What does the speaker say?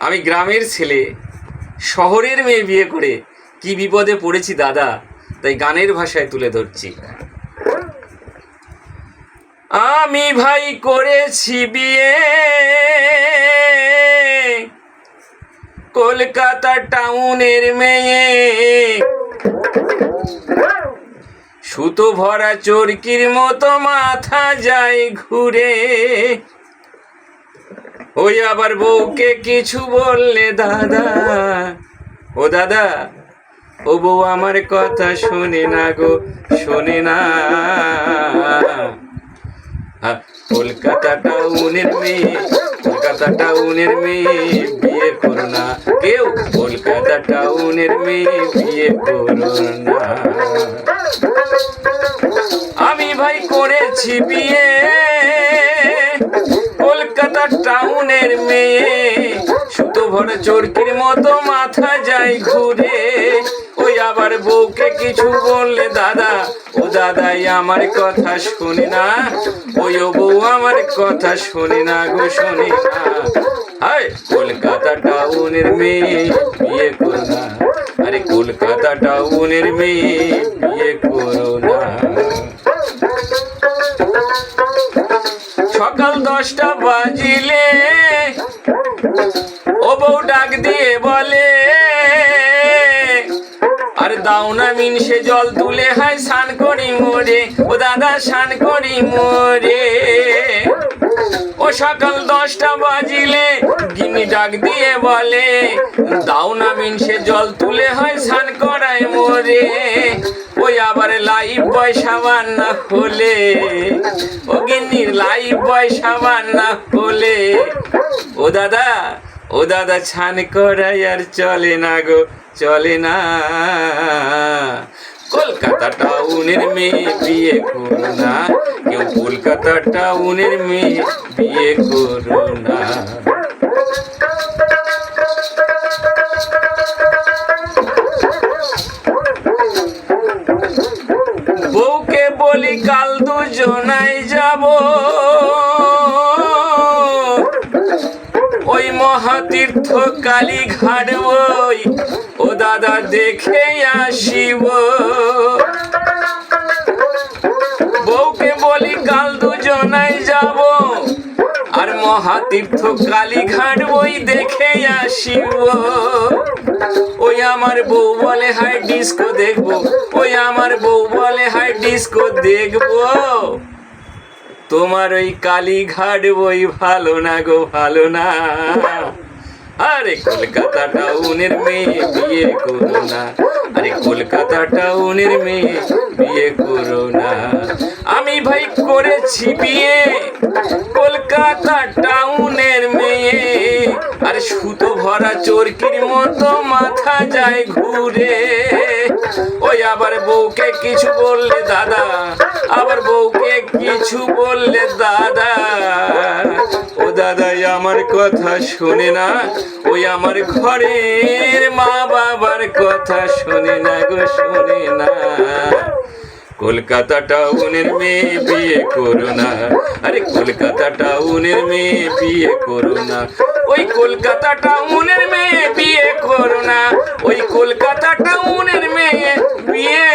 আমি গ্রামের ছেলে। শহরের মেয়ে বিয়ে করে কি বিপদে পড়েছি দাদা? তাই গানের ভাষায় তুলে ধরছি। আমি ভাই করেছি বিয়ে। কলকাতা টাউনের মেয়ে। সুতো ভরা চরকির মতো মাথা যায় ঘুরে। ওই আবার বউকে কিছু বললে দাদা। ও দাদা, ও বউ আমার কথা শোনে না গো, শোনে না। কলকাতা টাউনের মেয়ে, কলকাতা টাউনের মেয়ে, বিয়ে করো না। কেউ কলকাতা টাউনের মেয়ে, বিয়ে করো না। আমি ভাই করেছি বিয়ে। কলকাতা টাউনের মেয়ে। সুতো ভরে চরকির মতো মাথা যায় ঘুরে। ওই আবার বউকে কিছু বললে, দাদা, ও দাদাই আমার কথা শুনে না। ওই ও বউ আমার কথা শুনে না গো, শুনে না। কলকাতা টাউনের মেয়ে, বিয়ে করো না। আরে কলকাতা টাউনের মেয়ে দশটা বাজিলে, ও বউ ডাক দিয়ে বলে, আর দাও না মিনসে জল তুলে হাই স্নান করি মোরে, ও দাদা স্নান করি মোরে। ও সকাল দশটা বাজিলে গিনি ডাক দিয়ে বলে, দাও না মিনসে জল তুলে হয়, স্নান করায় মোরে। আবার লাইফ বয় সাবান না হলে। ও গিন্নির লাইফ বয় সাবান না হলে। ও দাদা ও দাদা ছান করাই আর চলে না গো, চলে না। কলকাতা টাউনের মেয়ে বিয়ে করো না, কেউ কলকাতা টাউনের মেয়ে বিয়ে করো না। বউকে বলি কাল দুজনাই যাব। ওই মহাতীর্থ কালী ঘাট ওই ও দাদা দেখে আসিব। মহাতীর্থ কালীঘাট ওই দেখে আসিব। ওই আমার বউ বলে, হাই, ডিস্কো দেখব। ওই আমার বউ বলে, হাই, ডিস্কো দেখব। তোমার ওই কালীঘাট বই ভালো না গো, ভালো না। আরে কলকাতা টাউনের মেয়ে, বিয়ে করো না। আরে কলকাতা টাউনের মেয়ে, বিয়ে করো না। আমি ভাই করেছি বিয়ে কলকাতা টাউনের মেয়ে। আর সুতো ভরা চরকির মতো মাথা যায় ঘুরে। ওই আবার বউকে কিছু বললে দাদা, আবার বউকে কিছু বললে দাদা। ও দাদাই আমার কথা শোনে না, ওই আমার ঘরের মা বাবার কথা শোনে না গো, শোনে না। কলকাতা টাউনের মেয়ে বিয়ে করো না। আরে কলকাতা টাউনের মেয়ে বিয়ে করো না। ওই কলকাতা টাউনের মেয়ে বিয়ে করো না। ওই কলকাতা টাউনের মেয়ে বিয়ে